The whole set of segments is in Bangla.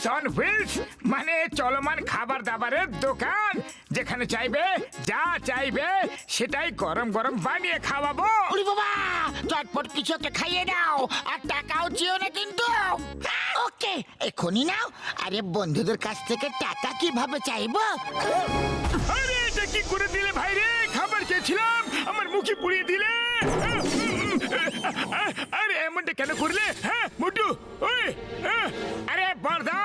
মিলস অন হুইলস মানে চলমান খাবার দাবারের দোকান যেখানে চাইবে যা চাইবে সেটাই গরম গরম বানিয়ে খাওয়াবো। উরি বাবা চটপট কিছু একটা খাইয়ে দাও আর টাকাও চেয়েও না কিন্তু। ওকে এখনই নাও। আরে বন্ধুদের কাছ থেকে টাকা কীভাবে চাইব? আরে এটা কি করে দিলে ভাই রে? খাবার চেয়েছিলাম আমার মুখে পুড়িয়ে দিলে। আরে এমনটা কেন করলে হ্যাঁ মোটু ওই আহ, আরে বর্দা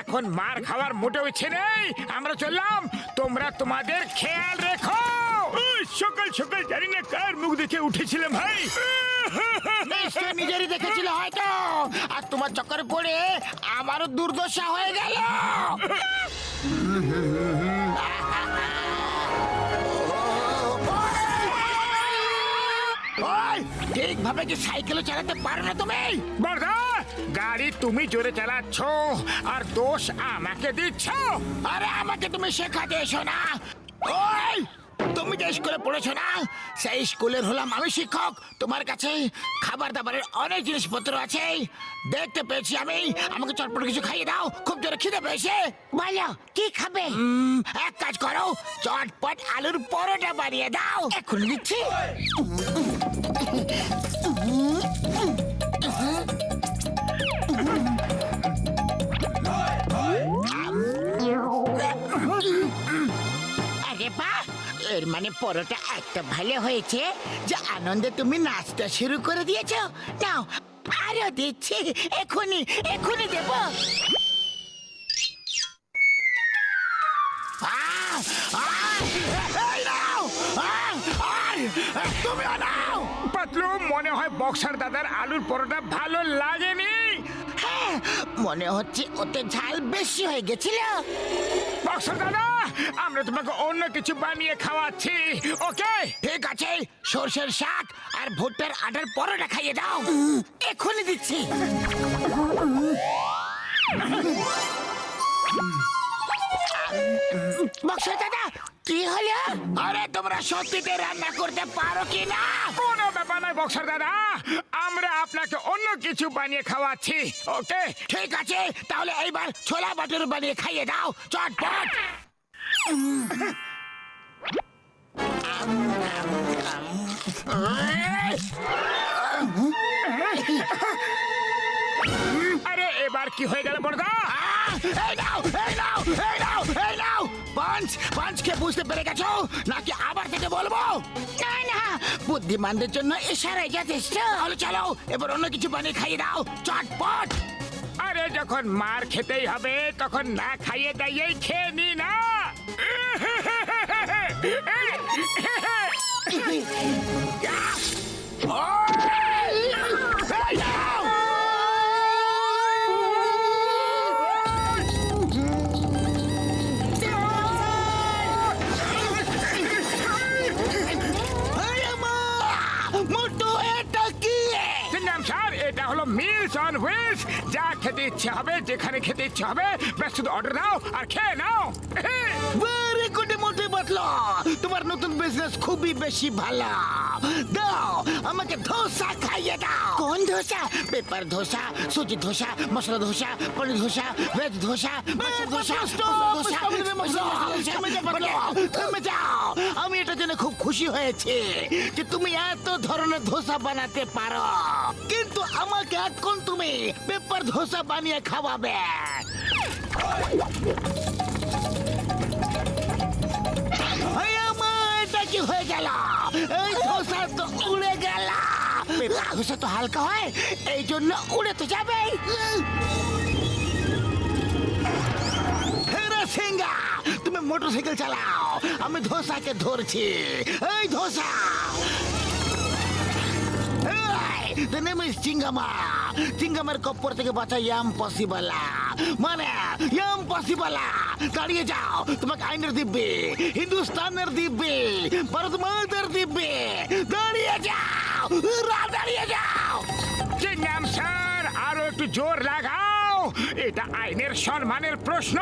এখন মার খাওয়ার মোটেও ইচ্ছে নেই আমরা চললাম তোমরা তোমাদের খেয়াল রেখো। সকাল সকাল জানি না কার মুখ দেখে উঠেছিলাম ভাই। নিশ্চয় নিজেরই দেখেছিল হয়তো। আর তোমার চক্করে পড়ে আমারও দুর্দশা হয়ে গেল। ঠিকভাবে কি সাইকেলও চালাতে পারো না তুমি। বর্দা গাড়ি তুমি জোরে চালাচ্ছ আর দোষ আমাকে দিচ্ছ। আরে আমাকে তুমি শেখাতে এসো না। ওই তুমি যে স্কুলে পড়েছো না সেই স্কুলের হলাম আমি শিক্ষক। তোমার কাছে খাবার দাবারের অনেক জিনিসপত্র আছে। দেখতে পেয়েছি আমি। আমাকে চটপট কিছু খাইয়ে দাও। খুব জোরে খিদে পেয়েছে। বলো কি খাবে? এক কাজ করো চটপট আলুর পরোটা বানিয়ে দাও। এখন দিচ্ছি মানে পরোটা একটা ভালো হয়েছে, যে আনন্দে তুমি নাচটা শুরু করে দিয়েছ। নাও, আরও দিচ্ছি, এখনই এখনই দেব। নাও পাতলু মনে হয় বক্সার দাদার আলুর পরোটা ভালো লাগেনি। মনে হচ্ছে ওতে ঝাল বেশি হয়ে গেছিল। বক্সার দাদা আমরা তোমাকে অন্য কিছু বানিয়ে খাওয়াচ্ছি ওকে? ঠিক আছে সর্ষের শাক আর ভুট্টার আটার পরোটা খাইয়ে দাও। এখনই দিচ্ছি। বক্সা দাদা কি হলো? আরে তোমরা সত্যিতে রান্না করতে পারো কি না? কোনো ব্যাপার নয় বক্সার দাদা। আমরা আপনাকে অন্য কিছু বানিয়ে খাওয়াচ্ছি ওকে? ঠিক আছে তাহলে এইবার ছোলা বাটুর বানিয়ে খাইয়ে দাও চটপট। আরে এবার কি হয়ে গেল বড়দা! এই নাও এই নাও এই নাও এই নাও। পাঞ্চ পাঞ্চকে বুঝতে পেরে গেছো? নাকি আবার থেকে বলব? না না। বুদ্ধিমানদের জন্য ইশারাই যথেষ্ট। তাহলে চলো এবার অন্য কিছু বানিয়ে খাইয়ে দাও। চটপট। আরে যখন মার খেতেই হবে তখন না খাইয়ে দাইয়েই খেয়ে নি না। এই মোটু এটা কি? নাম স্যার এটা হলো মিলস অন হুইলস। যা খেতে ইচ্ছে হবে যেখানে খেতে ইচ্ছে হবে ব্যস্ত অর্ডার দাও আর খেয়ে নাও। ভেরি গুড বাতলা তোমার নতুন বিজনেস খুবই বেশি ভালো। দাও আমাকে ধোসা খাইয়ে দাও। কোন ধোসা? পেপার ধোসা সুজি ধোসা মশলা ধোসা পনির ধোসা ভেজ ধোসা ধোসা যাও আমি এটা জেনে খুব খুশি হয়েছে যে তুমি এত ধরনের ধোসা বানাতে পারো। কিন্তু আমাকে এখন তুমি পেপার ধোসা বানিয়ে খাওয়াবে। পেপার ধোসা তো হালকা হয়। এই জন্য উড়ে তো যাবেই। হেরে সিংহা, তুমি মোটরসাইকেল চালাও। আমি ধোসাকে ধরছি। এই ধোসা। The name is চিঙ্গামা চিঙ্গামার কপ্পর থেকে বাঁচা ইয়াম পসিবল। মানে ইয়াম পসিবল। দাঁড়িয়ে যাও, তোমাকে আইনের দিব্যে। হিন্দুস্তানের দিব্যে। ভারত মাতার দিব্যে। দাঁড়িয়ে যাও। রা দাঁড়িয়ে যাও। চিংগাম স্যার আরও একটু জোর লাগাও। এটা আইনের সম্মানের প্রশ্ন।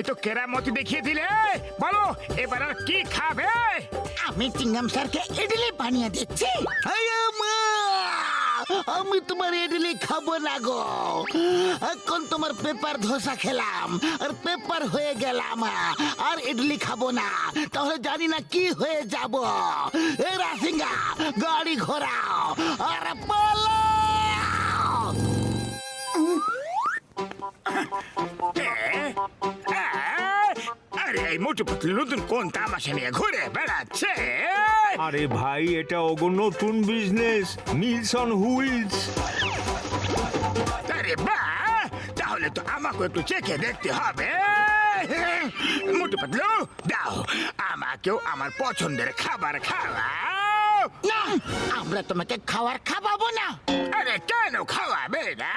তুমি তো কেরামতি দেখিয়ে দিলে বলো এবার আর কি খাবে? আমি চিংগাম স্যারকে ইডলি বানিয়ে দিচ্ছি। আমি তোমার ইডলি খাব না গো। এখন তোমার পেপার ধোসা খেলাম আর পেপার হয়ে গেলাম আর ইডলি খাব না। তাহলে জানি না কি হয়ে যাব। এ রাসিঙ্গা গাড়ি ঘোরাও আর? আরে এই মোটু পাতলু নতুন কোন তামাশা নিয়ে ঘুরে বেড়াচ্ছে? আরে ভাই এটা ওগো নতুন বিজনেস মিলস অন হুইলস আরে বা তাহলে তো আমাকে একটু চেখে দেখতে হবে। মোটু পাতলু দাও আমাকেও আমার পছন্দের খাবার খাওয়াও। না আমরা তোমাকে খাওয়ার খাওয়াবো না। আরে কেন খাওয়াবে না?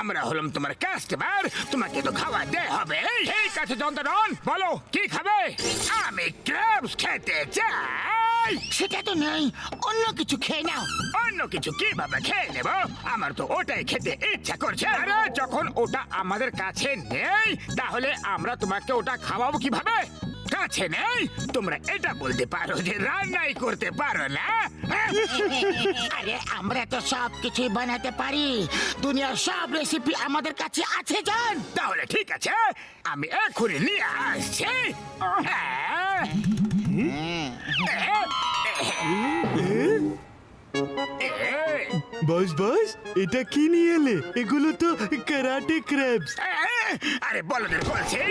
আমরা হলাম তোমার কাস্টমার তোমাকে তো খাওয়াতে হবে। ঠিক আছে যন্ত্রণ বলো কি খাবে? আমি খেতে চাই। সেটা তো নেই অন্য কিছু খেয়ে নাও। অন্য কিছু কীভাবে খেয়ে নেব? আমার তো ওটাই খেতে ইচ্ছা করছে। আরে যখন ওটা আমাদের কাছে নেই তাহলে আমরা তোমাকে ওটা খাওয়াবো কীভাবে? কাছে নেই? তোমরা এটা বলতে পারো যে রান্নাই করতে পারো না? আরে আমরা তো সব কিছুই বানাতে পারি। দুনিয়ার সব রেসিপি আমাদের কাছে আছে জান। তাহলে ঠিক আছে আমি এক্ষুনি নিয়ে আসছি। হ্যাঁ। বস বস এটা কি নিয়ে এলে? এগুলো তো কারাটে ক্র্যাবস। আরে বলদের বলছি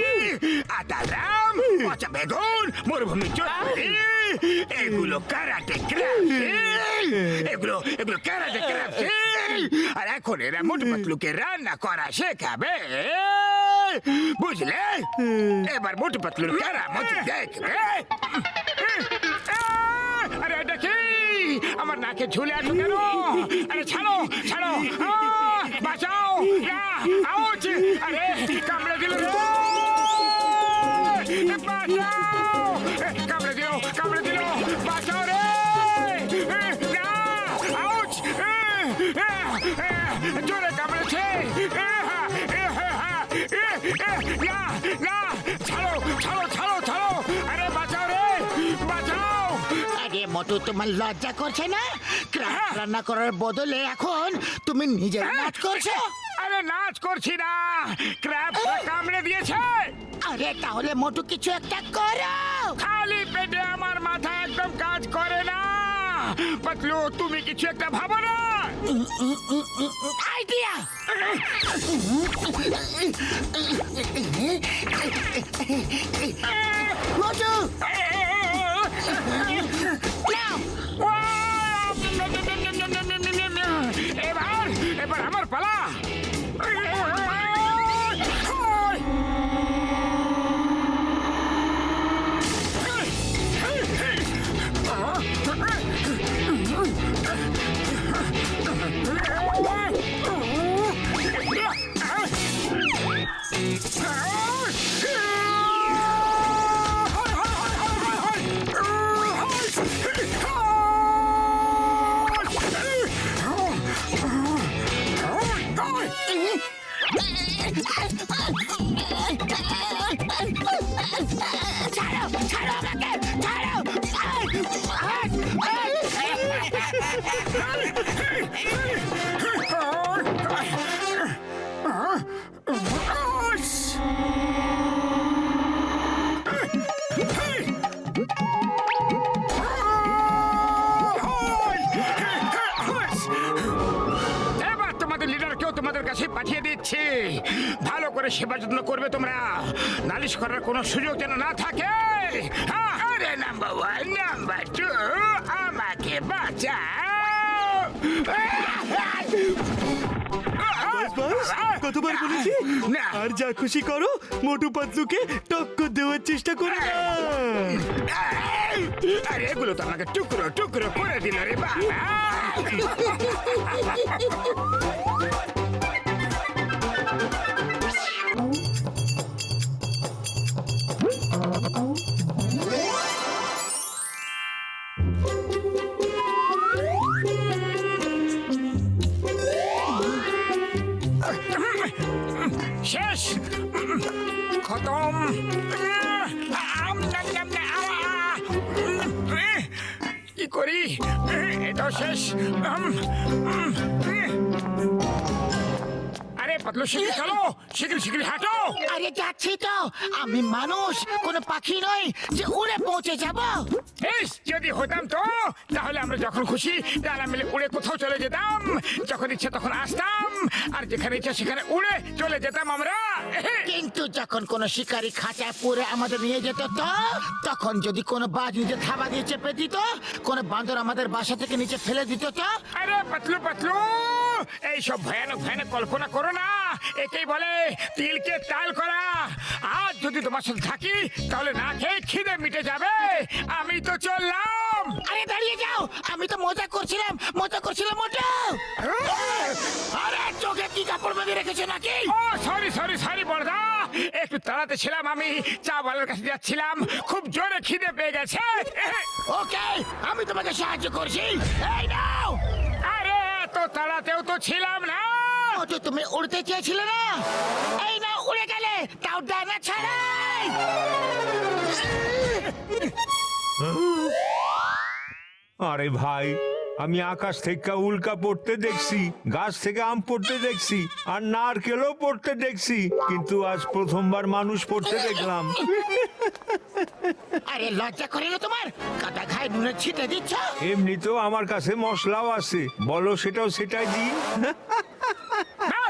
আদারাম পচা বেগুন মরুভূমি চটপটি এগুলো কারাটে ক্রাফট এগুলো এগুলো কারাটে ক্রাফট আর এখন এরা মোটু পাতলুকে রান্না করা শেখাবে। বুঝলে? এবার মোটু পাতলুর কারামতি দেখবে। আরে কি আমার নাকে ঝুলে আছো কেন? আরে ছাড়ো ছাড়ো। আহ, বাঁচাও। Yeah, ouch! আরে কামড়ে দিল রে। বাঁচাও। এ, কামড়ে দিল কামড়ে দিল। বাঁচাও রে। এ, না, আউচ! এ, এ, এ, জোরে কামড়েছে। এ, হা, এ, হা, হা, এ, এ, না, না, মোটু তোমার লজ্জা করছে না? রান্না করার বদলে এখন তুমি নিজে নাচ করছ? আরে নাচ করছি না। ক্র্যাব কামড়ে দিয়েছে। আরে তাহলে মোটু কিছু একটা করো। খালি পেটে আমার মাথা একদম কাজ করে না। পাতলু তুমি কিছু একটা ভাবো না। আইডিয়া! মোটু! Ah! করে সেবা যত্ন করবে তোমরা। নালিশ করার কোনো সুযোগ যেন না থাকে। হ্যাঁ, আরে নাম্বার ওয়ান নাম্বার টু আমাকে বস কতবার বলেছি? আর যা খুশি করো মোটু পাতলুকে টক্কর দেওয়ার চেষ্টা করো না। আরে এগুলো তো আমাকে টুকরো টুকরো করে দিল রে বাবা। খতম কি করি? শেষ। এহ। আরে পাতলু শিগগির চলো শিগগির শিগগির হাঁটো। আরে যাচ্ছি তো। আমি মানুষ কোনো পাখি নই যে উড়ে পৌঁছে যাব। ইস, যদি হতাম তো তাহলে আমরা যখন খুশি ডালা মিলে উড়ে কোথাও চলে যেতাম। যখন ইচ্ছে তখন আসতাম। আর যেখানে ইচ্ছে সেখানে উড়ে চলে যেতাম আমরা। কিন্তু যখন কোনো শিকারী খাঁচায় পুরে আমাদের নিয়ে যেত তো তখন যদি কোনো বাজ নিচে থাবা দিয়ে চেপে দিত কোনো বান্দর আমাদের বাসা থেকে নিচে ফেলে দিত তো। আরে পাতলু পাতলু এইসব ভয়ানক ভয়ানক কল্পনা করো না। একেই বলে তিলকে তাল করা। আজ যদি তোমার সাথে থাকি তাহলে না খেয়ে খিদে মিটে যাবে। আমি তো চললাম। আরে দাঁড়িয়ে যাও আমি তো মজা করছিলাম মজা করছিলাম মোটা আরে কি কাপড় বেঁধে রেখেছে নাকি? ও সরি সরি সরি বড়দা। একটু তাড়াতে ছিলাম আমি। চা বালার কাছে যাচ্ছিলাম। খুব জোরে খিদে পেয়ে গেছে। ওকে আমি তোমাকে সাহায্য করছি। এই নাও! আরে তো তাড়াতেও তো ছিলাম না। মোটু তুমি উড়তে চেয়েছিলে না? এই নাও উড়ে গেলে। তাও ডানা ছাড়াই। আরে ভাই আমি আকাশ থেকে উল্কা পড়তে দেখছি গাছ থেকে আম পড়তে দেখছি আর নারকেলও পড়তে দেখছি কিন্তু আজ প্রথমবার মানুষ পড়তে দেখলাম। আরে লজ্জা করে না তোমার? ঘায়ে নুনে ছিটে দিচ্ছ? এমনিতেও আমার কাছে মশলাও আছে। বলো সেটাও সেটাই দিই।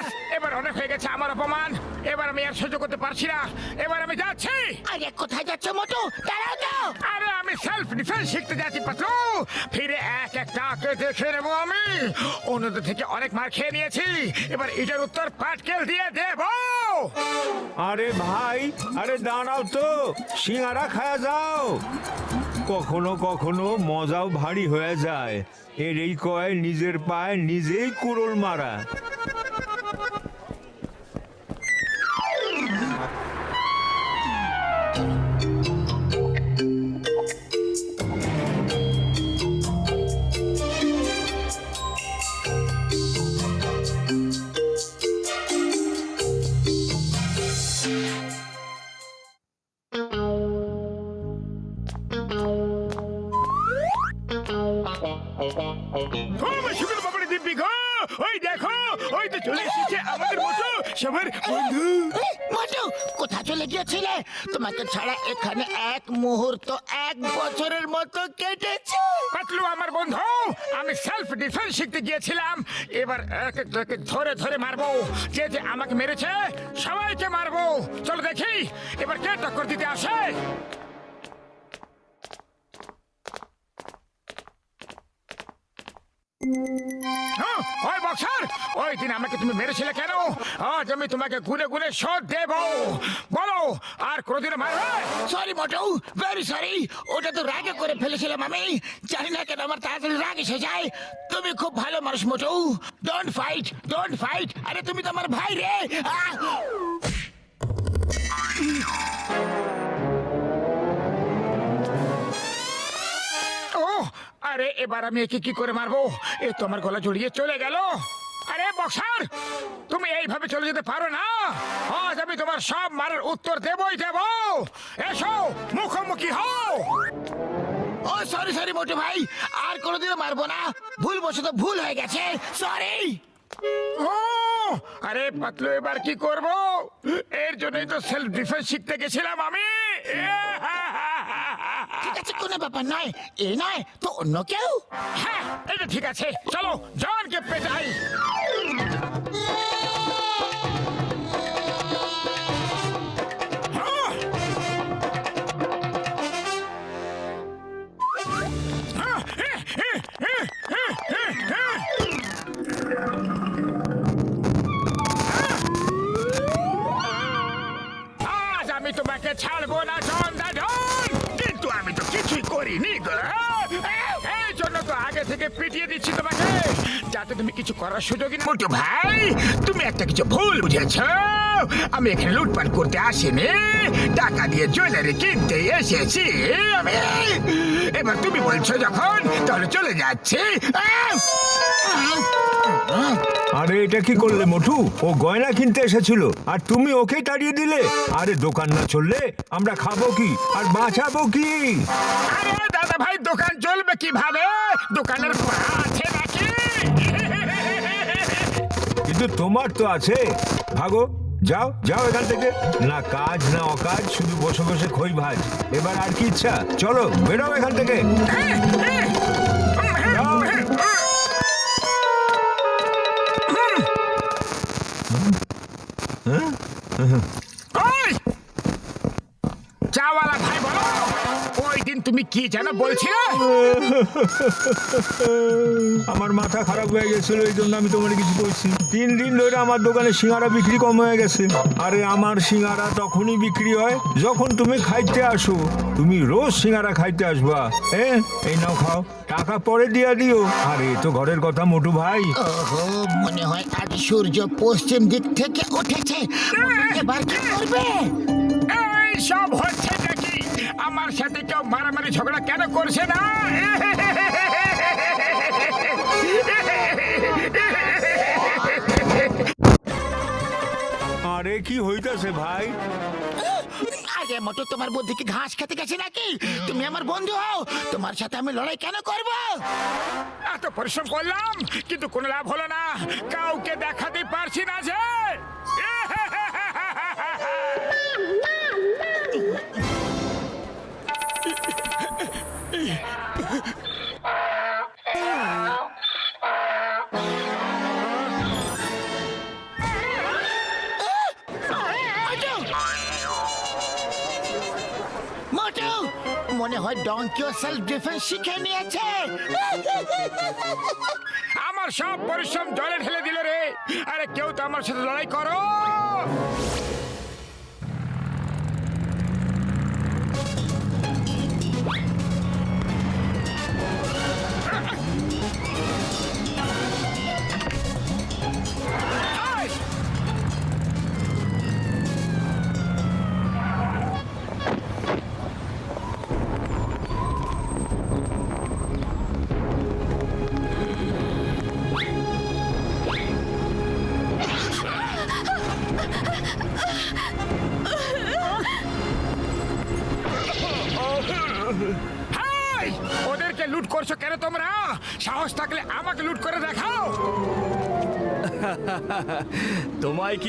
ব্যাস, এবার অনেক হয়ে গেছে আমার অপমান। এবার আমি আর সহ্য করতে পারছি না। এবার আমি যাচ্ছি। আরে কোথায় যাচ্ছ মোটু? দাঁড়াও তো। আরে আমি সেলফ ডিফেন্স শিখতে যাচ্ছি পাত্র। ফিরে এক একটাকে দেখে নেব আমি। অন্যদের থেকে অনেক মার খেয়ে নিয়েছি। এবার এটার উত্তর পাটকেল দিয়ে দেবো। আরে ভাই আরে দাঁড়াও তো। সিঙ্গারা খায়া যাও। কখনো কখনো মজাও ভারী হয়ে যায়। এর এই কয় নিজের পায়ে নিজেই কুড়োল মারা। আমার শুকুর দিব্যি গো ওই দেখো ওই তো চলে এসেছে আমাদের মতো সবার বন্ধু। মোটু কোথায় চলে গিয়েছিলে? তোমাকে ছাড়া এখানে এক মুহূর্ত এক বছরের মতো কেটেছে। পাতলু আমার বন্ধু আমি সেলফ ডিফেন্স শিখতে গিয়েছিলাম। এবার এক একজনকে ধরে ধরে মারবো। যে যে আমাকে মেরেছে সবাইকে মারবো। চলো দেখি এবার কে টক্কর দিতে আসে? ওই বক্সার, ওই দিন আমাকে তুমি মেরেছিলে কেন? আজ আমি তোমাকে গুনে গুনে শোধ দেব। বলো, আর কোনোদিনও মারবে? সরি মোটু ভেরি সরি ওটা তো রাগে করে ফেলেছিলাম আমি। জানি না কেন আমার তাড়াতাড়ি রাগ এসে যায়। তুমি খুব ভালো মানুষ, Motu. Don't fight don't fight আরে তুমি তো আমার ভাই রে। আরে এবার আমি একে কি করে মারবো? এ তো আমার গলা জড়িয়ে চলে গেল। আরে বক্সার তুমি এইভাবে চলে যেতে পারো না। আজ আমি তোমার সব মারার উত্তর দেবই দেব। এসো মুখোমুখি হও। ও সরি সরি মোটু ভাই। আর কোনোদিনও মারবো না। ভুল বশত ভুল হয়ে গেছে। সরি ও আরে পাতলু এবার কি করব? এর জন্যই তো সেলফ ডিফেন্স শিখতে গেছিলাম আমি। ঠিক আছে, কোনো ব্যাপার নয়। এ নয়, তো অন্য কেউ? হ্যাঁ এটা ঠিক আছে। চলো জনকে পেটাই আজ আমি তোমাকে ছাড়বো না জন দাদন কিন্তু আমি তো কিছুই করিনি গো। এই জন্য তো আগে থেকে পিটিয়ে দিচ্ছি তোমাকে। যাতে তুমি কিছু করার সুযোগই না মোটু ভাই, তুমি একটা কিছু ভুল বুঝেছ। আমি এখানে লুটপাট করতে আসিনি। টাকা দিয়ে জুয়েলারি কিনতে এসেছি আমি। এবার তুমি বলছো যখন, তাহলে চলে যাচ্ছি! আরে এটা কি করলে মোটু ও গয়না কিনতে এসেছিল। আর তুমি ওকে তাড়িয়ে দিলে? আরে দোকান না চললে আমরা খাব কি? আর বাঁচাবো কি? আরে দাদা ভাই দোকান চলবে কীভাবে? দোকানের আছে নাকি? কিন্তু তোমার তো আছে। ভাগো যাও যাও এখান থেকে। না কাজ না অকাজ শুধু বসে বসে খই ভাজ। এবার আর কি ইচ্ছা? চলো বেরো এখান থেকে। ওই! কি যেন বলছিলে আমার মাথা খারাপ হয়ে গেছিল এই জন্য আমি তোমার কিছু বলছি তিন দিন ধরে আমার দোকানে সিঙ্গারা বিক্রি কম হয়ে গেছে। আরে আমার সিঙ্গারা তখনই বিক্রি হয় যখন তুমি খাইতে আসো। তুমি রোজ সিঙ্গারা খাইতে আসবা। হ্যাঁ এই নাও খাও। টাকা পরে দিয়া দিও। আরে তো ঘরের কথা মোটু ভাই। ওহো মনে হয় আজ সূর্য পশ্চিম দিক থেকে উঠেছে। এবার কি করবে? এই সব হচ্ছে আমার সাথে কেউ মারামারি ঝগড়া কেন করছে না? আরে কি হইতাছে ভাই? আগে মতো তোমার বুদ্ধি কি ঘাস খেতে গেছে নাকি? তুমি আমার বন্ধু হও তোমার সাথে আমি লড়াই কেন করব? এত পরিশ্রম করলাম কিন্তু কোনো লাভ হলো না। কাউকে দেখাতে মনে হয় ডঙ্কিও সেলফ ডিফেন্স শিখে নিয়েছে? আমার সব পরিশ্রম জলে ঢেলে দিল রে। আরে কেউ তো আমার সাথে লড়াই করো।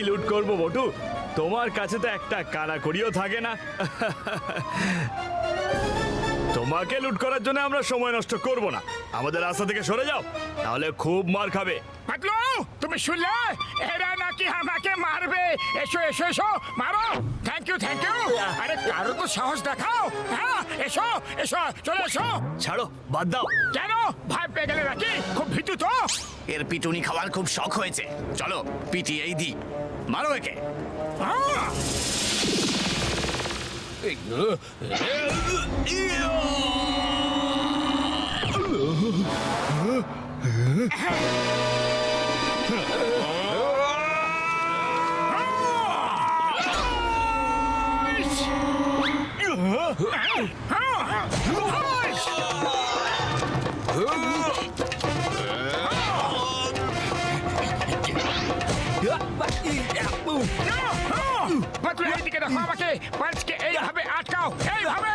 লুট করব বটু। তোমার কাছে তো একটা কারাকড়িও থাকে না। তোমাকে লুট করার জন্য আমরা সময় নষ্ট করব না। আমাদের রাস্তা থেকে সরে যাও তাহলে খুব মার খাবে। পাতলু তুমি শুনলে? এরা নাকি আমাকে মারবে। এসো এসো এসো মারো। থ্যাংক ইউ থ্যাংক ইউ আরে কারও তো সাহস দেখাও। হ্যাঁ এসো এসো চলে এসো। ছাড়ো বাদ দাও। কেন? ভয় পেয়ে গেলে নাকি? খুব ভীতু তো। এর পিটুনি খাওয়ার খুব শখ হয়েছে। চলো পিটিয়েই দি মারো একে আহ! পাতলু এইদিকে দেখো আমাকে পাঁচকে এইভাবে আটকাও এইভাবে।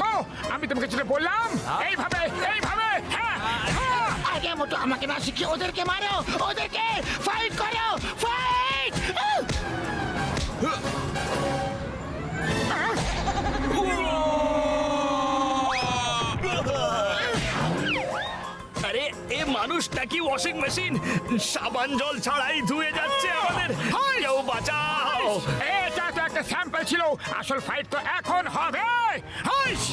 তো আমি তোমাকে যেটা বললাম এইভাবে এইভাবে হ্যাঁ হ্যাঁ। আগে মতো আমাকে না শিখিয়ে ওদেরকে মারো ওদেরকে ফাইট করো ফাইট আরে এ মানুষটা কি ওয়াশিং মেশিন সাবান জল ছাড়াই ধুয়ে যাচ্ছে আমাদের। কেউ বাঁচাও। স্যাম্পল ছিল আসল ফাইট তো এখন হবে। হাইস!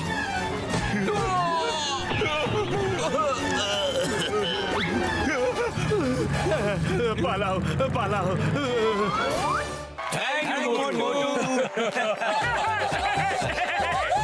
পালাও পালাও।